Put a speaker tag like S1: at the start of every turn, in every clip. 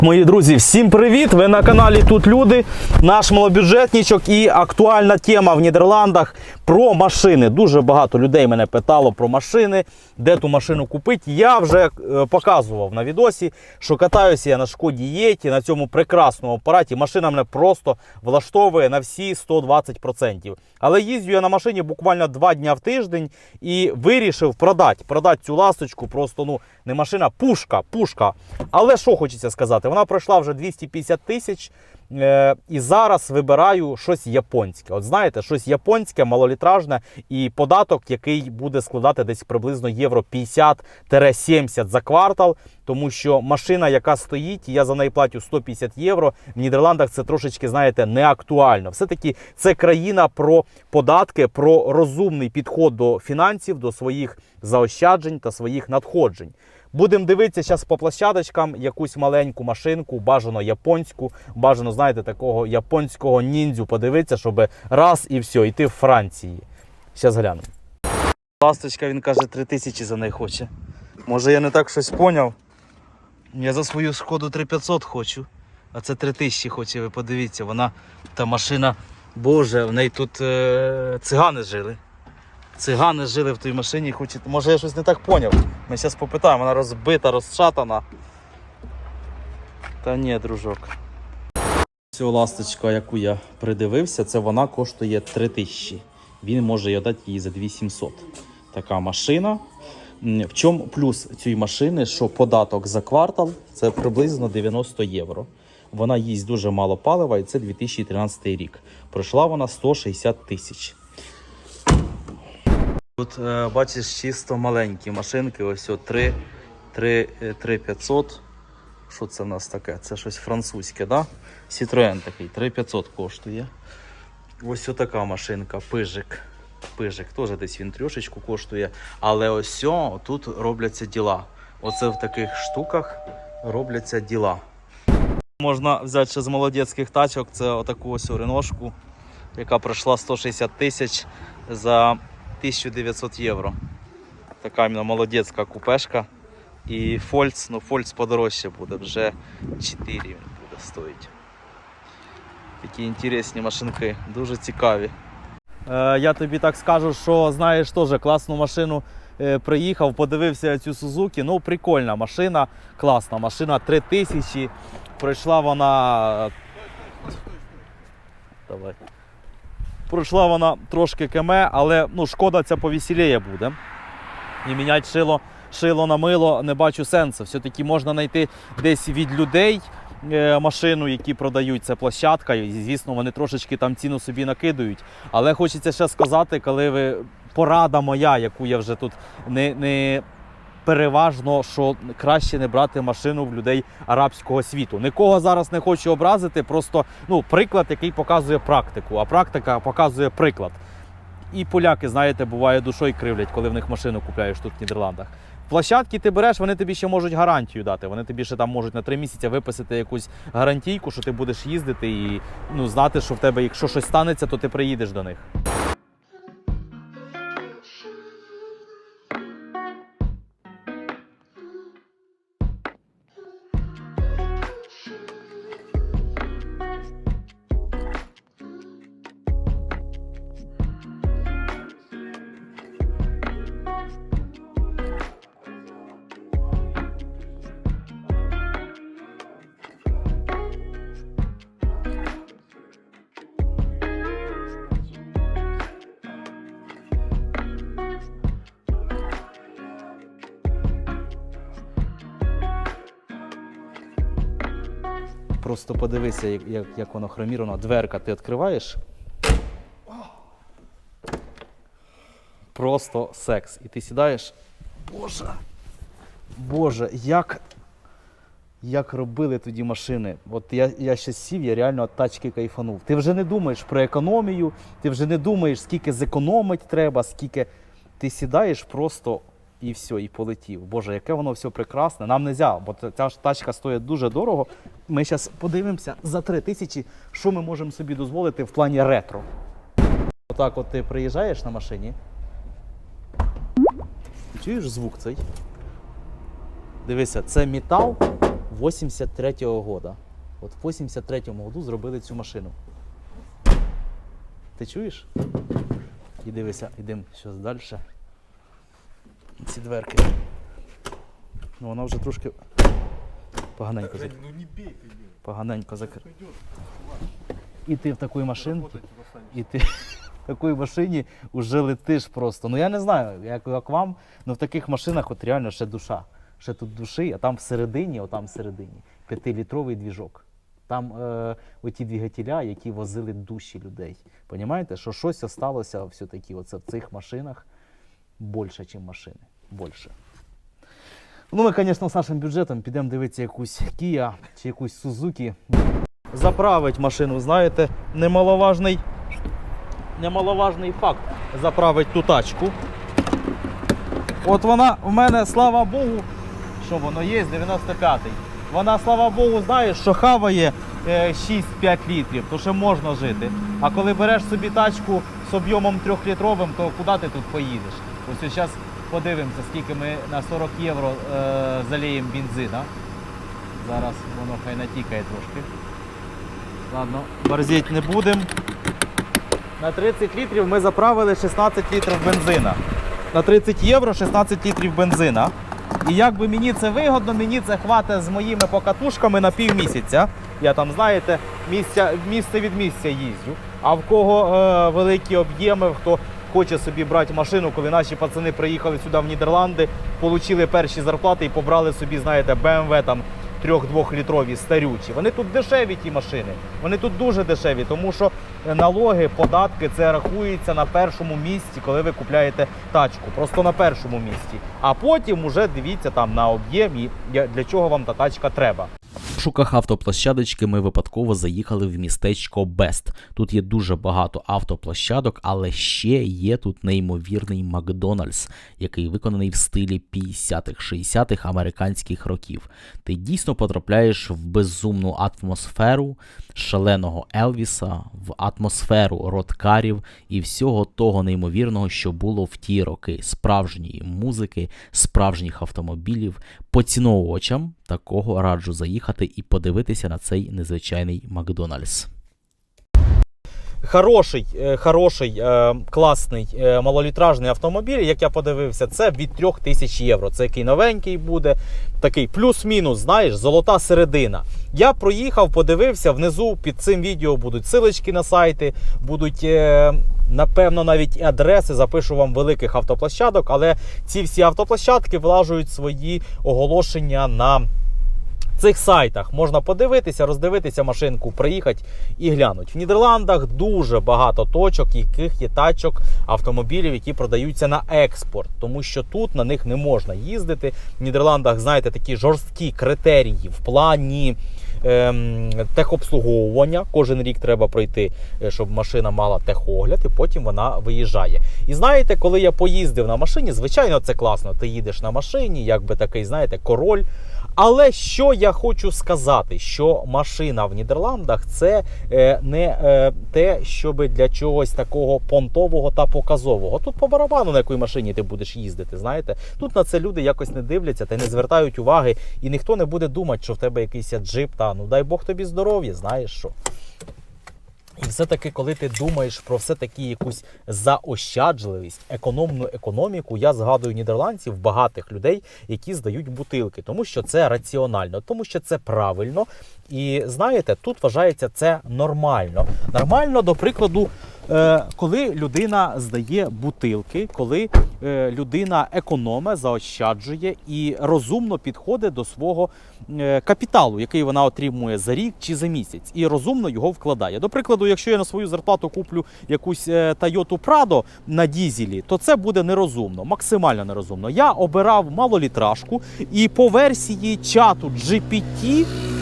S1: Мої друзі, всім привіт! Ви на каналі Тут Люди, наш малобюджетничок і актуальна тема в Нідерландах про машини. Дуже багато людей мене питало про машини, де ту машину купити. Я вже е, показував на відосі, що катаюся я на шкоді Єті, на цьому прекрасному апараті. Машина мене просто влаштовує на всі 120%. Але їздю я на машині буквально два дня в тиждень і вирішив продати. Продати цю ласточку. Просто ну не машина, пушка, пушка. Але що хочеться сказати? Вона пройшла вже 250 тисяч. Е, і зараз вибираю щось японське. От знаєте, щось японське, малолітражне, і податок, який буде складати десь приблизно євро 50-70 за квартал. Тому що машина, яка стоїть, я за неї платю 150 євро. В Нідерландах це трошечки, знаєте, не актуально. Все-таки це країна про податки, про розумний підход до фінансів, до своїх заощаджень та своїх надходжень. Будемо дивитися зараз по площадочкам якусь маленьку машинку, бажано японську, бажано, знаєте, такого японського ніндзю подивитися, щоб раз і все, йти в Франції. Зараз глянемо. Ласточка, він каже, три тисячі за неї хоче. Може я не так щось поняв. Я за свою шкоду 3500 хочу. А це 3000 хоче, ви подивіться, вона та машина, боже, в неї тут е, цигани жили. Цигани жили в тій машині, хочуть. Може я щось не так поняв. Ми зараз попитаємо, вона розбита, розшатана. Та ні, дружок. Ця ласточка, яку я придивився, це вона коштує 3000. Він може її дати їй за 2700. Така машина. В чому плюс цієї машини, що податок за квартал це приблизно 90 євро. Вона їсть дуже мало палива і це 2013 рік. Пройшла вона 160 тисяч. Тут е, бачиш чисто маленькі машинки, ось о 3, 3, 3500. Що це в нас таке? Це щось французьке, да? Citroen такий, 3500 коштує. Ось така машинка, пижик. Пижик, теж десь він трьошечку коштує. Але ось о, тут робляться діла. Оце в таких штуках робляться діла. Можна взяти ще з молодецьких тачок, це отаку ось реношку, яка пройшла 160 тисяч за 1900 євро. Така молодецька купешка. І Фольц, ну Фольц подорожче буде, вже 4 він буде стоїть. Такі інтересні машинки, дуже цікаві. Е, я тобі так скажу, що знаєш теж класну машину е, приїхав, подивився цю Сузуки. Ну, прикольна машина, класна машина 3000. Пройшла вона. Давай. Пройшла вона трошки кеме, але ну, шкода ця повеселіє буде. І міняти шило, шило на мило не бачу сенсу. Все-таки можна знайти десь від людей е, машину, які продають це площадка. І звісно, вони трошечки там ціну собі накидують. Але хочеться ще сказати, коли ви порада моя, яку я вже тут не. не Переважно, що краще не брати машину в людей арабського світу. Нікого зараз не хочу образити, просто ну, приклад, який показує практику, а практика показує приклад. І поляки, знаєте, буває душою кривлять, коли в них машину купляєш тут в Нідерландах. Площадки ти береш, вони тобі ще можуть гарантію дати. Вони тобі ще там можуть на три місяці виписати якусь гарантійку, що ти будеш їздити і ну, знати, що в тебе, якщо щось станеться, то ти приїдеш до них. Просто подивися, як, як, як воно хроміровано. Дверка ти відкриваєш. Просто секс. І ти сідаєш. Боже. Боже, як, як робили тоді машини. От я, я ще сів, я реально від тачки кайфанув. Ти вже не думаєш про економію, ти вже не думаєш, скільки зекономити треба, скільки. Ти сідаєш просто і все, і полетів. Боже, яке воно все прекрасне. Нам не можна, бо ця- ця ж тачка стоїть дуже дорого. Ми зараз подивимося за 3 тисячі, що ми можемо собі дозволити в плані ретро. Отак от ти приїжджаєш на машині. Чуєш звук цей? Дивися, це метал 83-го года. От в 83-му году зробили цю машину. Ти чуєш? І дивися, йдемо щось далі. Ці дверки. Ну вона вже трошки поганенько, зак...
S2: Ну
S1: поганенько закр... І ти в такій
S2: останешься.
S1: і ти в такій машині вже летиш просто. Ну я не знаю, як, як вам, але в таких машинах от реально ще душа. Ще тут душі, а там всередині, отам всередині, п'ятилітровий двіжок. Там е, оті двигателя, які возили душі людей. Понімаєте, що щось осталося все-таки оце в цих машинах більше, ніж машини. Більше. Ну, ми, звісно, з нашим бюджетом підемо дивитися якусь Kia чи якусь Suzuki. Заправить машину, знаєте, немаловажний, немаловажний факт. Заправить ту тачку. От вона в мене, слава Богу, що воно є, 95-й. Вона, слава Богу, знаєш, що хаває е, 6-5 літрів, то ще можна жити. А коли береш собі тачку з об'ємом 3-літровим, то куди ти тут поїдеш? Ось зараз подивимося, скільки ми на 40 євро е, заліємо бензина. Зараз воно хай натікає трошки. Ладно, борзіть не будемо. На 30 літрів ми заправили 16 літрів бензина. На 30 євро 16 літрів бензина. І як би мені це вигодно, мені це хватить з моїми покатушками на півмісяця. Я там, знаєте, місця, місце від місця їздю. А в кого е, великі об'єми, хто хоче собі брати машину, коли наші пацани приїхали сюди в Нідерланди, отримали перші зарплати і побрали собі, знаєте, BMW там 3-2 літрові старючі. Вони тут дешеві ті машини. Вони тут дуже дешеві, тому що налоги, податки це рахується на першому місці, коли ви купляєте тачку. Просто на першому місці. А потім уже дивіться там на об'єм і для чого вам та тачка треба.
S3: В шуках автоплощадочки ми випадково заїхали в містечко Бест. Тут є дуже багато автоплощадок, але ще є тут неймовірний Макдональдс, який виконаний в стилі 50-х, 60-х американських років. Ти дійсно потрапляєш в безумну атмосферу шаленого Елвіса, в атмосферу роткарів і всього того неймовірного, що було в ті роки справжньої музики, справжніх автомобілів. Поціновувачам такого раджу заїхати і подивитися на цей незвичайний Макдональдс.
S1: Хороший, е, хороший, е, класний е, малолітражний автомобіль, як я подивився, це від 3000 євро. Це який новенький буде, такий плюс-мінус, знаєш, золота середина. Я проїхав, подивився, внизу під цим відео будуть силочки на сайти, будуть. Напевно, навіть і адреси запишу вам великих автоплощадок, але ці всі автоплощадки влажують свої оголошення на цих сайтах можна подивитися, роздивитися машинку, приїхати і глянути. В Нідерландах дуже багато точок, яких є тачок автомобілів, які продаються на експорт, тому що тут на них не можна їздити. В Нідерландах, знаєте, такі жорсткі критерії в плані. Ем, Техобслуговування кожен рік треба пройти, е, щоб машина мала техогляд, і потім вона виїжджає. І знаєте, коли я поїздив на машині, звичайно, це класно. Ти їдеш на машині, якби такий, знаєте, король. Але що я хочу сказати, що машина в Нідерландах це е, не е, те, щоб для чогось такого понтового та показового. Тут по барабану на якій машині ти будеш їздити. Знаєте, тут на це люди якось не дивляться та не звертають уваги, і ніхто не буде думати, що в тебе якийсь джип. Та ну дай Бог тобі здоров'я, знаєш що. І все-таки, коли ти думаєш про все-таки якусь заощаджливість, економну економіку, я згадую нідерландців, багатих людей, які здають бутилки, тому що це раціонально, тому що це правильно. І знаєте, тут вважається це нормально. Нормально, до прикладу, коли людина здає бутилки, коли е, людина економе, заощаджує і розумно підходить до свого е, капіталу, який вона отримує за рік чи за місяць, і розумно його вкладає. До прикладу, якщо я на свою зарплату куплю якусь е, Toyota Prado на дізелі, то це буде нерозумно, максимально нерозумно. Я обирав малолітражку, і по версії чату GPT е, е,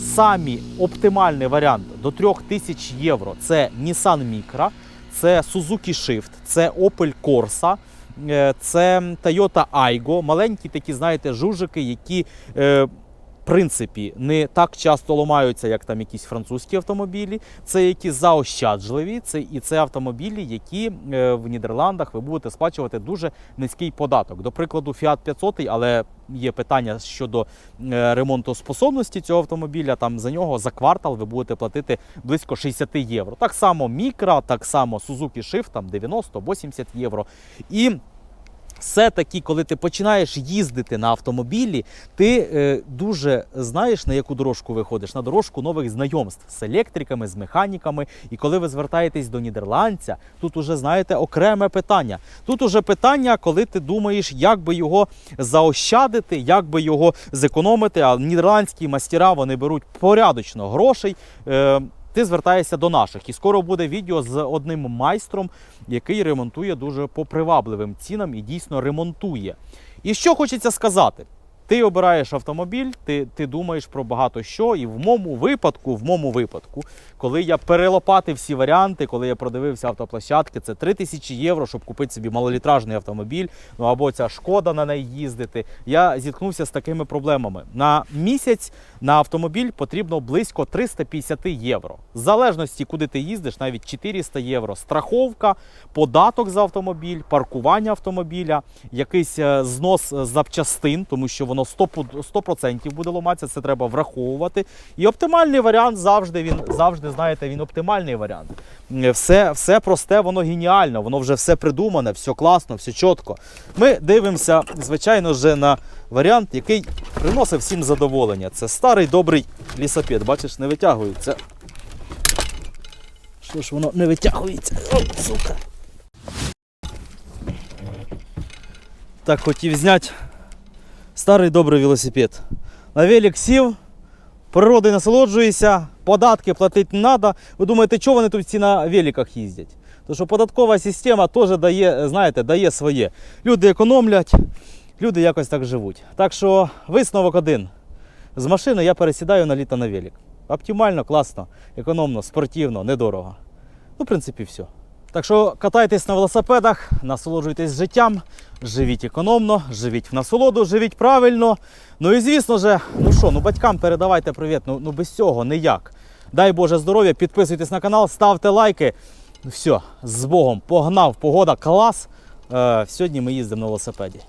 S1: самі оптимальний варіант до 3000 євро це Nissan Micra, це Suzuki Shift, це Opel Corsa. е, Це Toyota Aygo, маленькі такі, знаєте, жужики, які е, принципі не так часто ламаються, як там якісь французькі автомобілі. Це які заощаджливі, це і це автомобілі, які е, в Нідерландах ви будете сплачувати дуже низький податок. До прикладу, Fiat 500, але є питання щодо е, ремонтоспособності цього автомобіля. Там за нього за квартал ви будете платити близько 60 євро. Так само Micra, так само Suzuki Shift, там 90-80 євро. І все-таки, коли ти починаєш їздити на автомобілі, ти е, дуже знаєш, на яку дорожку виходиш, на дорожку нових знайомств з електриками, з механіками. І коли ви звертаєтесь до нідерландця, тут уже знаєте окреме питання. Тут уже питання, коли ти думаєш, як би його заощадити, як би його зекономити. А нідерландські мастера вони беруть порядочно грошей. Е, ти звертаєшся до наших. І скоро буде відео з одним майстром, який ремонтує дуже по привабливим цінам і дійсно ремонтує. І що хочеться сказати? Ти обираєш автомобіль, ти, ти думаєш про багато що, і в моєму випадку, в моєму випадку, коли я перелопатив всі варіанти, коли я продивився автоплощадки, це 3000 євро, щоб купити собі малолітражний автомобіль, ну або ця шкода на неї їздити. Я зіткнувся з такими проблемами. На місяць на автомобіль потрібно близько 350 євро. В залежності, куди ти їздиш, навіть 400 євро. Страховка, податок за автомобіль, паркування автомобіля, якийсь е, знос е, запчастин, тому що воно 100%, 100% буде ламатися, це треба враховувати. І оптимальний варіант завжди він завжди, знаєте, він оптимальний варіант. Е, Все, все просте, воно геніально, воно вже все придумане, все класно, все чітко. Ми дивимося, звичайно, вже на варіант, який приносить всім задоволення. Це старий добрий лісопед. Бачиш, не витягується. Що ж воно не витягується? О, сука. Так хотів зняти старий добрий велосипед. На велик сів, природою насолоджуєшся, податки платити не треба. Ви думаєте, чого вони тут всі на великах їздять? Тому що податкова система теж дає, знаєте, дає своє. Люди економлять, люди якось так живуть. Так що висновок один. З машини я пересідаю на літо на велик. Оптимально, класно, економно, спортивно, недорого. Ну, в принципі, все. Так що катайтесь на велосипедах, насолоджуйтесь життям, живіть економно, живіть в насолоду, живіть правильно. Ну і звісно же, ну що, ну батькам передавайте привіт. Ну, ну без цього ніяк. Дай Боже здоров'я, підписуйтесь на канал, ставте лайки. Все, з Богом, погнав, погода клас. Е, сьогодні ми їздимо на велосипеді.